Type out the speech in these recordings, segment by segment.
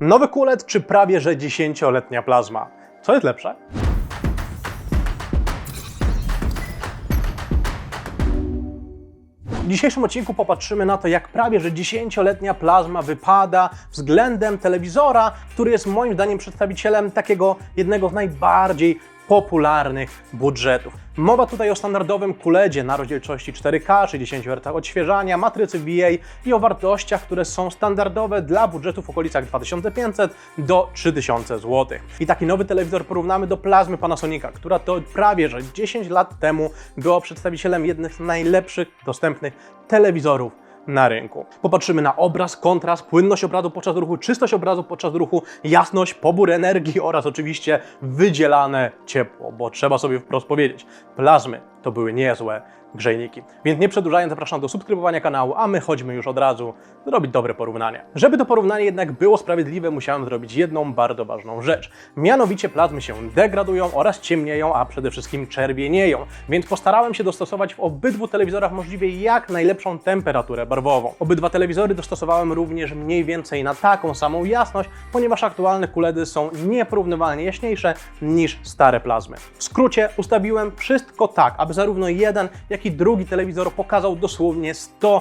Nowy kulet czy prawie że 10-letnia plazma? Co jest lepsze? W dzisiejszym odcinku popatrzymy na to, jak prawie że 10-letnia plazma wypada względem telewizora, który jest moim zdaniem przedstawicielem takiego jednego z najbardziej popularnych budżetów. Mowa tutaj o standardowym QLEDzie na rozdzielczości 4K, 60 Hz odświeżania, matrycy VA i o wartościach, które są standardowe dla budżetów w okolicach 2500 do 3000 zł. I taki nowy telewizor porównamy do plazmy Panasonica, która to prawie że 10 lat temu była przedstawicielem jednych z najlepszych dostępnych telewizorów na rynku. Popatrzymy na obraz, kontrast, płynność obrazu podczas ruchu, czystość obrazu podczas ruchu, jasność, pobór energii oraz oczywiście wydzielane ciepło, bo trzeba sobie wprost powiedzieć, plazmy to były niezłe grzejniki. Więc nie przedłużając, zapraszam do subskrybowania kanału, a my chodźmy już od razu zrobić dobre porównanie. Żeby to porównanie jednak było sprawiedliwe, musiałem zrobić jedną bardzo ważną rzecz. Mianowicie plazmy się degradują oraz ciemnieją, a przede wszystkim czerwienieją. Więc postarałem się dostosować w obydwu telewizorach możliwie jak najlepszą temperaturę barwową. Obydwa telewizory dostosowałem również mniej więcej na taką samą jasność, ponieważ aktualne QLEDy są nieporównywalnie jaśniejsze niż stare plazmy. W skrócie ustawiłem wszystko tak, aby zarówno jeden, jak i drugi telewizor pokazał dosłownie 100%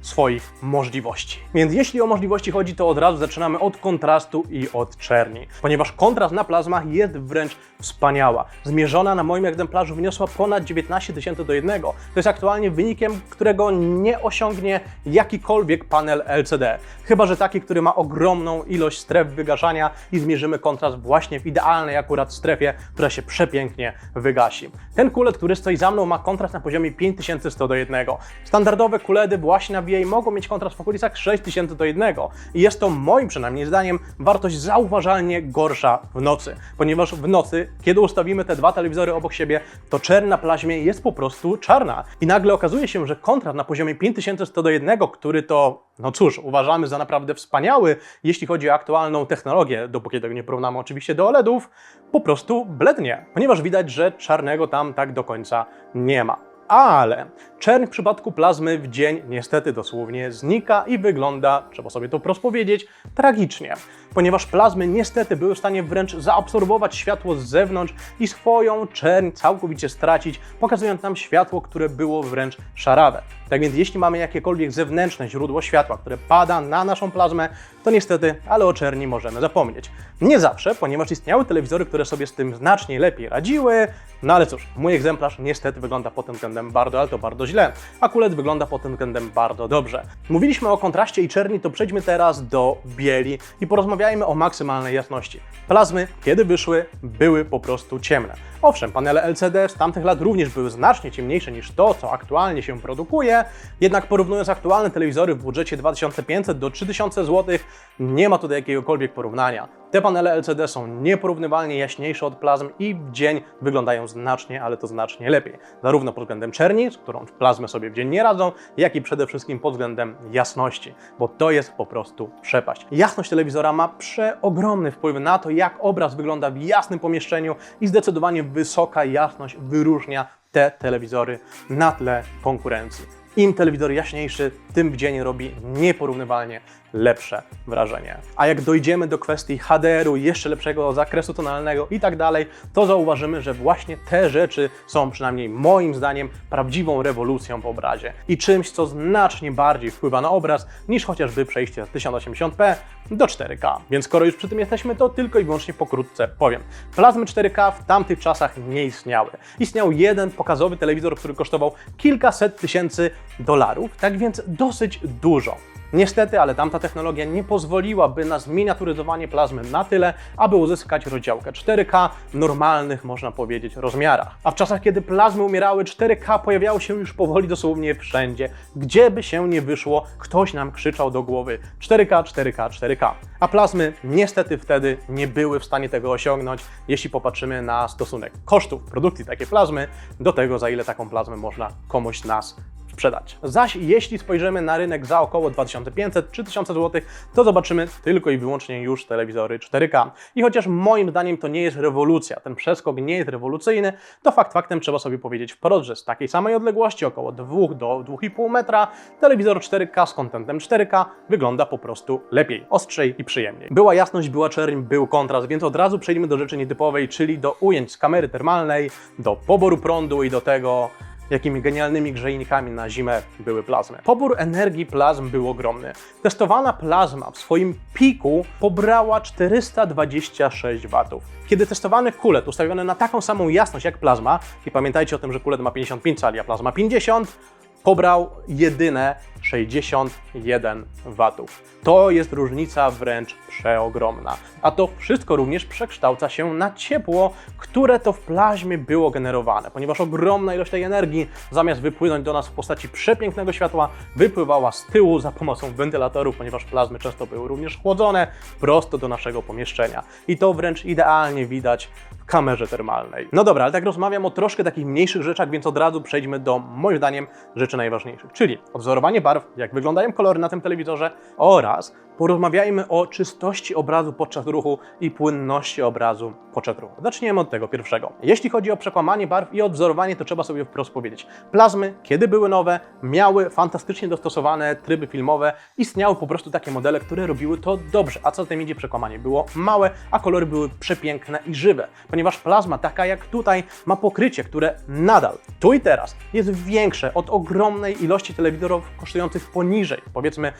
swoich możliwości. Więc jeśli o możliwości chodzi, to od razu zaczynamy od kontrastu i od czerni, ponieważ kontrast na plazmach jest wręcz wspaniała. Zmierzona na moim egzemplarzu wyniosła ponad 19 tysięcy do jednego. To jest aktualnie wynikiem, którego nie osiągnie jakikolwiek panel LCD. Chyba, że taki, który ma ogromną ilość stref wygaszania i zmierzymy kontrast właśnie w idealnej akurat strefie, która się przepięknie wygasi. Ten kulet, który stoi za mną, ma kontrast na poziomie 5100 do 1. Standardowe kuledy właśnie na VA mogą mieć kontrast w okolicach 6000 do 1 i jest to moim przynajmniej zdaniem wartość zauważalnie gorsza w nocy, ponieważ w nocy, kiedy ustawimy te dwa telewizory obok siebie, to czerń na plaźmie jest po prostu czarna i nagle okazuje się, że kontrast na poziomie 5100 do 1, który to, no cóż, uważamy za naprawdę wspaniały, jeśli chodzi o aktualną technologię, dopóki tego nie porównamy oczywiście do OLEDów, po prostu blednie, ponieważ widać, że czarnego tam tak do końca nie ma. Ale czerń w przypadku plazmy w dzień niestety dosłownie znika i wygląda, trzeba sobie to wprost powiedzieć, tragicznie, ponieważ plazmy niestety były w stanie wręcz zaabsorbować światło z zewnątrz i swoją czerń całkowicie stracić, pokazując nam światło, które było wręcz szarawe. Tak więc jeśli mamy jakiekolwiek zewnętrzne źródło światła, które pada na naszą plazmę, to niestety, ale o czerni możemy zapomnieć. Nie zawsze, ponieważ istniały telewizory, które sobie z tym znacznie lepiej radziły, no ale cóż, mój egzemplarz niestety wygląda pod tym względem bardzo, ale to bardzo źle, a kulet wygląda pod tym względem bardzo dobrze. Mówiliśmy o kontraście i czerni, to przejdźmy teraz do bieli i porozmawiajmy o maksymalnej jasności. Plazmy, kiedy wyszły, były po prostu ciemne. Owszem, panele LCD z tamtych lat również były znacznie ciemniejsze niż to, co aktualnie się produkuje, jednak porównując aktualne telewizory w budżecie 2500 do 3000 zł, nie ma tutaj jakiegokolwiek porównania. Te panele LCD są nieporównywalnie jaśniejsze od plazm i w dzień wyglądają znacznie, ale to znacznie lepiej. Zarówno pod względem czerni, z którą plazmy sobie w dzień nie radzą, jak i przede wszystkim pod względem jasności, bo to jest po prostu przepaść. Jasność telewizora ma przeogromny wpływ na to, jak obraz wygląda w jasnym pomieszczeniu i zdecydowanie wysoka jasność wyróżnia te telewizory na tle konkurencji. Im telewizor jaśniejszy, tym w dzień robi nieporównywalnie lepsze wrażenie. A jak dojdziemy do kwestii HDR-u, jeszcze lepszego zakresu tonalnego i tak dalej, to zauważymy, że właśnie te rzeczy są przynajmniej moim zdaniem prawdziwą rewolucją w obrazie i czymś, co znacznie bardziej wpływa na obraz niż chociażby przejście z 1080p do 4K. Więc skoro już przy tym jesteśmy, to tylko i wyłącznie pokrótce powiem. Plazmy 4K w tamtych czasach nie istniały. Istniał jeden pokazowy telewizor, który kosztował kilkaset tysięcy dolarów, tak więc dosyć dużo. Niestety, ale tamta technologia nie pozwoliłaby na zminiaturyzowanie plazmy na tyle, aby uzyskać rozdziałkę 4K w normalnych, można powiedzieć, rozmiarach. A w czasach, kiedy plazmy umierały, 4K pojawiało się już powoli dosłownie wszędzie. Gdzie by się nie wyszło, ktoś nam krzyczał do głowy 4K, 4K, 4K. A plazmy niestety wtedy nie były w stanie tego osiągnąć, jeśli popatrzymy na stosunek kosztów produkcji takiej plazmy do tego, za ile taką plazmę można komuś nas sprzedać. Zaś jeśli spojrzymy na rynek za około 2500-3000 zł, to zobaczymy tylko i wyłącznie już telewizory 4K. I chociaż moim zdaniem to nie jest rewolucja, ten przeskok nie jest rewolucyjny, to fakt faktem trzeba sobie powiedzieć wprost, że z takiej samej odległości, około 2 do 2,5 metra, telewizor 4K z kontentem 4K wygląda po prostu lepiej, ostrzej i przyjemniej. Była jasność, była czerń, był kontrast, więc od razu przejdźmy do rzeczy nietypowej, czyli do ujęć z kamery termalnej, do poboru prądu i do tego, jakimi genialnymi grzejnikami na zimę były plazmy. Pobór energii plazm był ogromny. Testowana plazma w swoim piku pobrała 426 W. Kiedy testowany kulet ustawiony na taką samą jasność jak plazma, i pamiętajcie o tym, że kulet ma 55 cali, a plazma 50, pobrał jedyne 61 watów. To jest różnica wręcz przeogromna. A to wszystko również przekształca się na ciepło, które to w plaźmie było generowane, ponieważ ogromna ilość tej energii, zamiast wypłynąć do nas w postaci przepięknego światła, wypływała z tyłu za pomocą wentylatorów, ponieważ plazmy często były również chłodzone prosto do naszego pomieszczenia. I to wręcz idealnie widać w kamerze termalnej. No dobra, ale tak rozmawiam o troszkę takich mniejszych rzeczach, więc od razu przejdźmy do, moim zdaniem, rzeczy najważniejszych, czyli odwzorowanie barw, jak wyglądają kolory na tym telewizorze oraz porozmawiajmy o czystości obrazu podczas ruchu i płynności obrazu podczas ruchu. Zaczniemy od tego pierwszego. Jeśli chodzi o przekłamanie barw i odwzorowanie, to trzeba sobie wprost powiedzieć. Plazmy, kiedy były nowe, miały fantastycznie dostosowane tryby filmowe, istniały po prostu takie modele, które robiły to dobrze. A co za tym idzie, przekłamanie było małe, a kolory były przepiękne i żywe, ponieważ plazma, taka jak tutaj, ma pokrycie, które nadal, tu i teraz, jest większe od ogromnej ilości telewizorów kosztujących poniżej, powiedzmy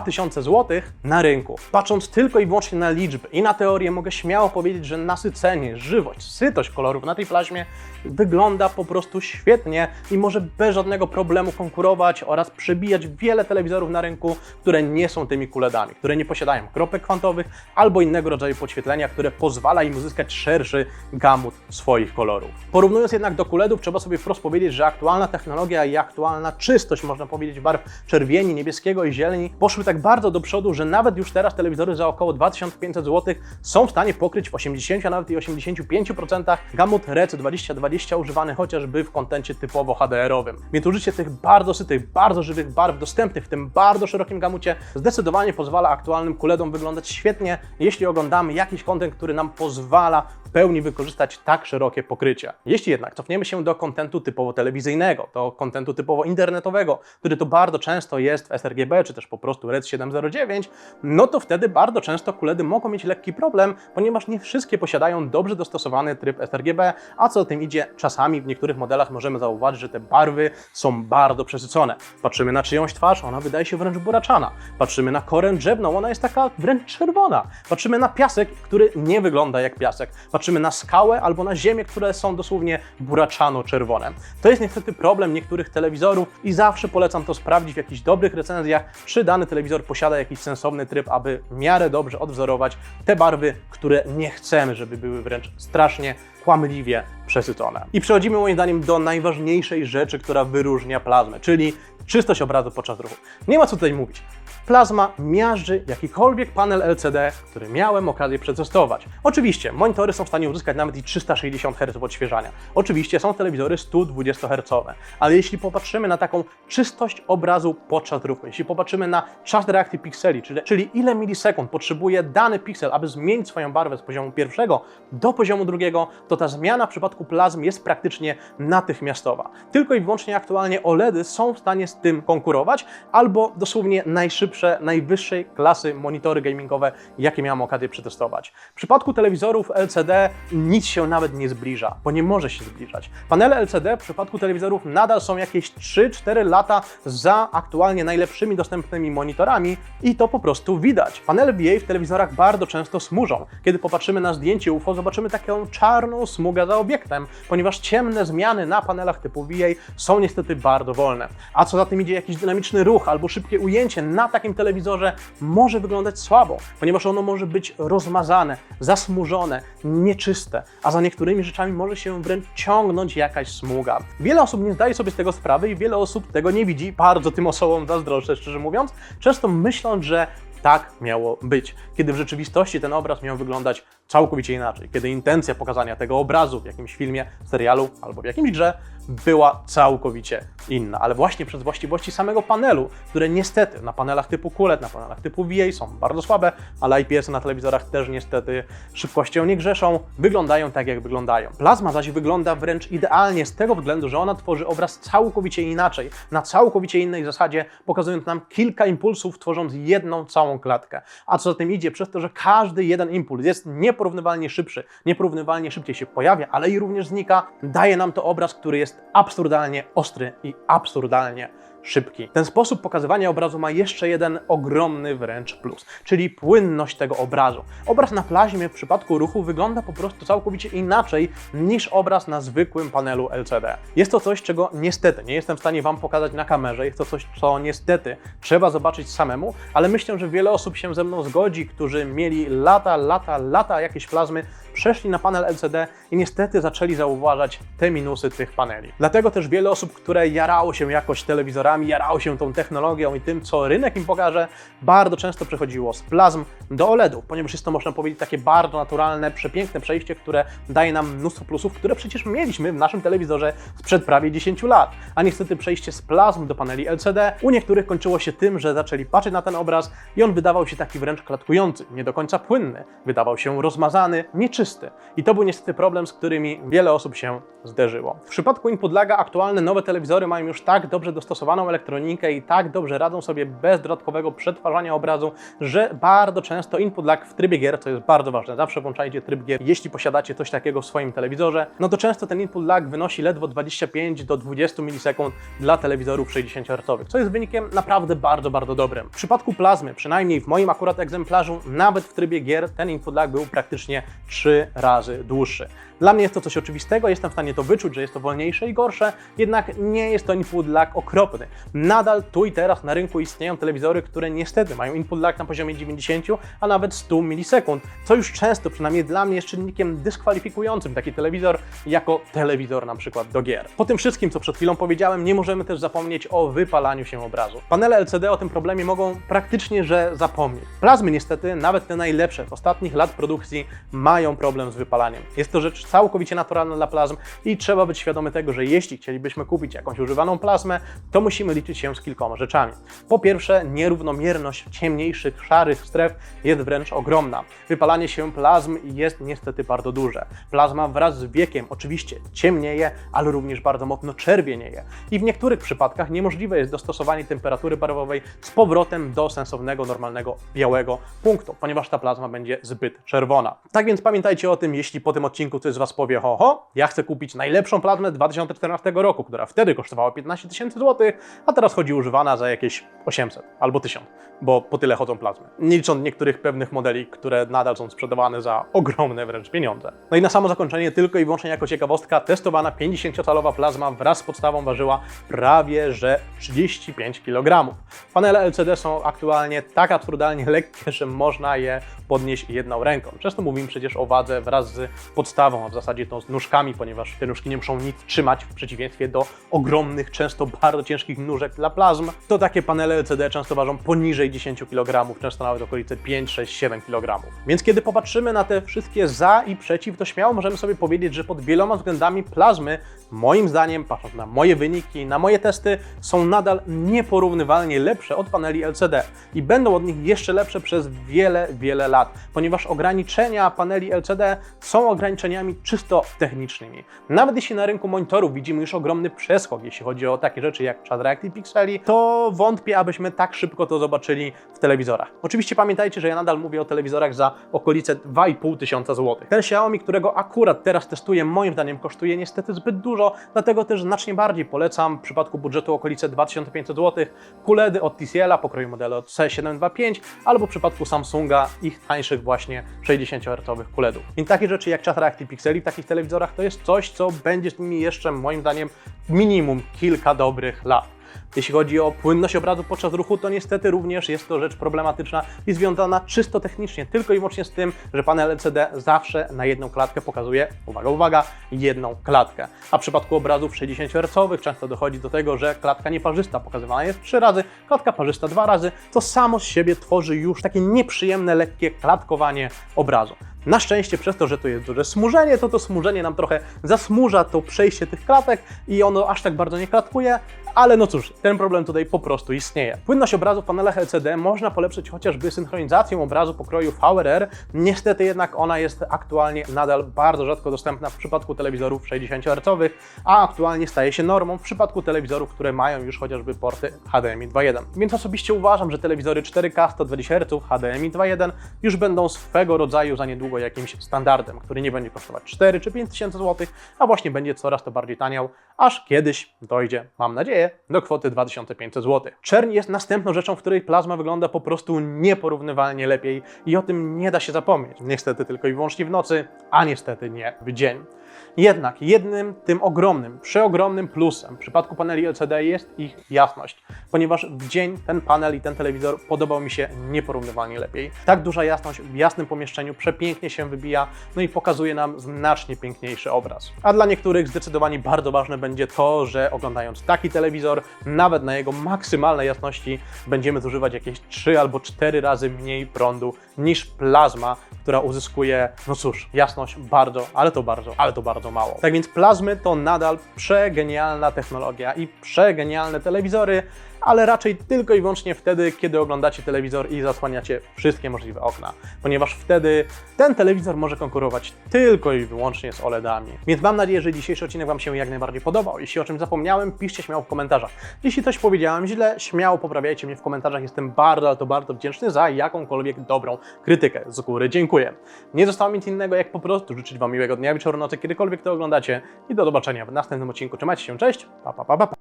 2500-2000 zł na rynku. Patrząc tylko i wyłącznie na liczby i na teorię, mogę śmiało powiedzieć, że nasycenie, żywość, sytość kolorów na tej plaźmie wygląda po prostu świetnie i może bez żadnego problemu konkurować oraz przebijać wiele telewizorów na rynku, które nie są tymi kuledami, które nie posiadają kropek kwantowych albo innego rodzaju podświetlenia, które pozwala im uzyskać szerszy gamut swoich kolorów. Porównując jednak do kuledów, trzeba sobie wprost powiedzieć, że aktualna technologia i aktualna czystość, można powiedzieć, barw czerwieni, niebieskiego i zieleni poszły tak bardzo do przodu, że nawet już teraz telewizory za około 2500 zł są w stanie pokryć w 80, a nawet i 85% gamut REC 2020 używany chociażby w kontencie typowo HDR-owym. Więc użycie tych bardzo sytych, bardzo żywych barw dostępnych w tym bardzo szerokim gamucie zdecydowanie pozwala aktualnym QLEDom wyglądać świetnie, jeśli oglądamy jakiś kontent, który nam pozwala w pełni wykorzystać tak szerokie pokrycie. Jeśli jednak cofniemy się do kontentu typowo telewizyjnego, do kontentu typowo internetowego, który to bardzo często jest w sRGB, czy też po prostu RED 709, no to wtedy bardzo często QLEDy mogą mieć lekki problem, ponieważ nie wszystkie posiadają dobrze dostosowany tryb sRGB, a co tym idzie, czasami w niektórych modelach możemy zauważyć, że te barwy są bardzo przesycone. Patrzymy na czyjąś twarz, ona wydaje się wręcz buraczana. Patrzymy na korę drzewną, ona jest taka wręcz czerwona. Patrzymy na piasek, który nie wygląda jak piasek. Patrzymy na skałę albo na ziemię, które są dosłownie buraczano-czerwone. To jest niestety problem niektórych telewizorów i zawsze polecam to sprawdzić w jakichś dobrych recenzjach, czy dany telewizor posiada jakiś sensowny tryb, aby w miarę dobrze odwzorować te barwy, które nie chcemy, żeby były wręcz strasznie kłamliwie przesycone. I przechodzimy moim zdaniem do najważniejszej rzeczy, która wyróżnia plazmę, czyli czystość obrazu podczas ruchu. Nie ma co tutaj mówić. Plazma miażdży jakikolwiek panel LCD, który miałem okazję przetestować. Oczywiście, monitory są w stanie uzyskać nawet i 360 Hz odświeżania. Oczywiście są telewizory 120 Hz, ale jeśli popatrzymy na taką czystość obrazu podczas ruchu, jeśli popatrzymy na czas reakcji pikseli, czyli, czyli ile milisekund potrzebuje dany piksel, aby zmienić swoją barwę z poziomu pierwszego do poziomu drugiego, to ta zmiana w przypadku plazm jest praktycznie natychmiastowa. Tylko i wyłącznie aktualnie OLEDy są w stanie z tym konkurować, albo dosłownie najszybsze, najwyższej klasy monitory gamingowe, jakie miałem okazję przetestować. W przypadku telewizorów LCD nic się nawet nie zbliża, bo nie może się zbliżać. Panele LCD w przypadku telewizorów nadal są jakieś 3-4 lata za aktualnie najlepszymi dostępnymi monitorami i to po prostu widać. Panele VA w telewizorach bardzo często smużą. Kiedy popatrzymy na zdjęcie UFO, zobaczymy taką czarną smugę za obiektem, ponieważ ciemne zmiany na panelach typu VA są niestety bardzo wolne. A co za tym idzie, jakiś dynamiczny ruch albo szybkie ujęcie na takim telewizorze może wyglądać słabo, ponieważ ono może być rozmazane, zasmużone, nieczyste, a za niektórymi rzeczami może się wręcz ciągnąć jakaś smuga. Wiele osób nie zdaje sobie z tego sprawy i wiele osób tego nie widzi. Bardzo tym osobom zazdroszczę, szczerze mówiąc, często myśląc, że tak miało być, kiedy w rzeczywistości ten obraz miał wyglądać całkowicie inaczej, kiedy intencja pokazania tego obrazu w jakimś filmie, serialu albo w jakimś grze była całkowicie inna. Ale właśnie przez właściwości samego panelu, które niestety na panelach typu QLED, na panelach typu VA są bardzo słabe, ale IPS-y na telewizorach też niestety szybkością nie grzeszą, wyglądają tak jak wyglądają. Plazma zaś wygląda wręcz idealnie z tego względu, że ona tworzy obraz całkowicie inaczej, na całkowicie innej zasadzie, pokazując nam kilka impulsów, tworząc jedną całą klatkę. A co za tym idzie, przez to, że każdy jeden impuls jest nieporównywalnie szybszy, nieporównywalnie szybciej się pojawia, ale i również znika, daje nam to obraz, który jest absurdalnie ostry i absurdalnie szybki. Ten sposób pokazywania obrazu ma jeszcze jeden ogromny wręcz plus, czyli płynność tego obrazu. Obraz na plaźmie w przypadku ruchu wygląda po prostu całkowicie inaczej niż obraz na zwykłym panelu LCD. Jest to coś, czego niestety nie jestem w stanie Wam pokazać na kamerze, jest to coś, co niestety trzeba zobaczyć samemu, ale myślę, że wiele osób się ze mną zgodzi, którzy mieli lata, lata, lata jakieś plazmy, przeszli na panel LCD i niestety zaczęli zauważać te minusy tych paneli. Dlatego też wiele osób, które jarało się jakoś telewizorami, jarało się tą technologią i tym, co rynek im pokaże, bardzo często przechodziło z plazm do OLEDów, ponieważ jest to, można powiedzieć, takie bardzo naturalne, przepiękne przejście, które daje nam mnóstwo plusów, które przecież mieliśmy w naszym telewizorze sprzed prawie 10 lat. A niestety przejście z plazm do paneli LCD u niektórych kończyło się tym, że zaczęli patrzeć na ten obraz i on wydawał się taki wręcz klatkujący, nie do końca płynny, wydawał się rozmazany, nieczysty. I to był niestety problem, z którymi wiele osób się zderzyło. W przypadku input laga aktualne nowe telewizory mają już tak dobrze dostosowaną elektronikę i tak dobrze radzą sobie bez dodatkowego przetwarzania obrazu, że bardzo często input lag w trybie gier, co jest bardzo ważne, zawsze włączajcie tryb gier, jeśli posiadacie coś takiego w swoim telewizorze, no to często ten input lag wynosi ledwo 25 do 20 milisekund dla telewizorów 60 Hz, co jest wynikiem naprawdę bardzo, bardzo dobrym. W przypadku plazmy, przynajmniej w moim akurat egzemplarzu, nawet w trybie gier ten input lag był praktycznie 3 razy dłuższy. Dla mnie jest to coś oczywistego, jestem w stanie to wyczuć, że jest to wolniejsze i gorsze, jednak nie jest to input lag okropny. Nadal tu i teraz na rynku istnieją telewizory, które niestety mają input lag na poziomie 90, a nawet 100 milisekund, co już często, przynajmniej dla mnie, jest czynnikiem dyskwalifikującym taki telewizor jako telewizor na przykład do gier. Po tym wszystkim, co przed chwilą powiedziałem, nie możemy też zapomnieć o wypalaniu się obrazu. Panele LCD o tym problemie mogą praktycznie że zapomnieć. Plazmy niestety, nawet te najlepsze z ostatnich lat produkcji, mają problem z wypalaniem. Jest to rzecz całkowicie naturalna dla plazm i trzeba być świadomy tego, że jeśli chcielibyśmy kupić jakąś używaną plazmę, to musimy liczyć się z kilkoma rzeczami. Po pierwsze, nierównomierność ciemniejszych, szarych stref jest wręcz ogromna. Wypalanie się plazm jest niestety bardzo duże. Plazma wraz z wiekiem oczywiście ciemnieje, ale również bardzo mocno czerwienieje. I w niektórych przypadkach niemożliwe jest dostosowanie temperatury barwowej z powrotem do sensownego, normalnego, białego punktu, ponieważ ta plazma będzie zbyt czerwona. Tak więc pamiętajcie o tym, jeśli po tym odcinku ktoś z Was powie, ho, ho, ja chcę kupić najlepszą plazmę 2014 roku, która wtedy kosztowała 15 tysięcy złotych, a teraz chodzi używana za jakieś 800 albo 1000, bo po tyle chodzą plazmy. Nie licząc niektórych pewnych modeli, które nadal są sprzedawane za ogromne wręcz pieniądze. No i na samo zakończenie, tylko i wyłącznie jako ciekawostka, testowana 50-calowa plazma wraz z podstawą ważyła prawie że 35 kg. Panele LCD są aktualnie tak absurdalnie lekkie, że można je podnieść jedną ręką. Często mówimy przecież o wadze wraz z podstawą, a w zasadzie to z nóżkami, ponieważ te nóżki nie muszą nic trzymać w przeciwieństwie do ogromnych, często bardzo ciężkich nóżek dla plazm. To takie panele LCD często ważą poniżej 10 kg, często nawet okolice 5, 6, 7 kg. Więc kiedy popatrzymy na te wszystkie za i przeciw, to śmiało możemy sobie powiedzieć, że pod wieloma względami plazmy, moim zdaniem, patrząc na moje wyniki, na moje testy, są nadal nieporównywalnie lepsze od paneli LCD i będą od nich jeszcze lepsze przez wiele, wiele lat, ponieważ ograniczenia paneli LCD są ograniczeniami czysto technicznymi. Nawet jeśli na rynku monitorów widzimy już ogromny przeskok, jeśli chodzi o takie rzeczy jak Quad Reactive Pixeli, to wątpię, abyśmy tak szybko to zobaczyli w telewizorach. Oczywiście pamiętajcie, że ja nadal mówię o telewizorach za okolice 2,5 tysiąca złotych. Ten Xiaomi, którego akurat teraz testuję, moim zdaniem kosztuje niestety zbyt dużo, dlatego też znacznie bardziej polecam w przypadku budżetu okolice 2500 zł QLEDy od TCL-a pokroju modelu od C725 albo w przypadku Samsunga ich tańszych właśnie 60 Hz QLEDów. Więc takie rzeczy jak Chat Reactive Pixeli w takich telewizorach to jest coś, co będzie z nimi jeszcze moim zdaniem minimum kilka dobrych lat. Jeśli chodzi o płynność obrazu podczas ruchu, to niestety również jest to rzecz problematyczna i związana czysto technicznie, tylko i wyłącznie z tym, że panel LCD zawsze na jedną klatkę pokazuje, uwaga, uwaga, jedną klatkę. A w przypadku obrazów 60 Hz często dochodzi do tego, że klatka nieparzysta pokazywana jest trzy razy, klatka parzysta dwa razy. To samo z siebie tworzy już takie nieprzyjemne, lekkie klatkowanie obrazu. Na szczęście przez to, że to jest duże smużenie, to to smużenie nam trochę zasmuża to przejście tych klatek i ono aż tak bardzo nie klatkuje, ale no cóż, ten problem tutaj po prostu istnieje. Płynność obrazu w panelach LCD można polepszyć chociażby synchronizacją obrazu pokroju VRR, niestety jednak ona jest aktualnie nadal bardzo rzadko dostępna w przypadku telewizorów 60 Hz, a aktualnie staje się normą w przypadku telewizorów, które mają już chociażby porty HDMI 2.1. Więc osobiście uważam, że telewizory 4K 120 Hz HDMI 2.1 już będą swego rodzaju za niedługo jakimś standardem, który nie będzie kosztować 4 czy 5 tysięcy złotych, a właśnie będzie coraz to bardziej taniał, aż kiedyś dojdzie, mam nadzieję, do kwoty 2500 zł. Czerń jest następną rzeczą, w której plazma wygląda po prostu nieporównywalnie lepiej i o tym nie da się zapomnieć. Niestety tylko i wyłącznie w nocy, a niestety nie w dzień. Jednak jednym tym ogromnym, przeogromnym plusem w przypadku paneli LCD jest ich jasność, ponieważ w dzień ten panel i ten telewizor podobał mi się nieporównywalnie lepiej. Tak duża jasność w jasnym pomieszczeniu przepięknie się wybija, no i pokazuje nam znacznie piękniejszy obraz. A dla niektórych zdecydowanie bardzo ważne będzie to, że oglądając taki telewizor, nawet na jego maksymalnej jasności, będziemy zużywać jakieś 3 albo 4 razy mniej prądu niż plazma, która uzyskuje, no cóż, jasność bardzo, ale to bardzo, ale to bardzo mało. Tak więc plazmy to nadal przegenialna technologia i przegenialne telewizory, ale raczej tylko i wyłącznie wtedy, kiedy oglądacie telewizor i zasłaniacie wszystkie możliwe okna, ponieważ wtedy ten telewizor może konkurować tylko i wyłącznie z OLEDami. Więc mam nadzieję, że dzisiejszy odcinek Wam się jak najbardziej podobał. Jeśli o czym zapomniałem, piszcie śmiało w komentarzach. Jeśli coś powiedziałem źle, śmiało poprawiajcie mnie w komentarzach. Jestem bardzo, ale to bardzo wdzięczny za jakąkolwiek dobrą krytykę. Z góry dziękuję. Nie zostało mi nic innego, jak po prostu życzyć Wam miłego dnia, wieczoru, nocy, kiedykolwiek to oglądacie i do zobaczenia w następnym odcinku. Trzymajcie się, cześć, pa, pa, pa, pa.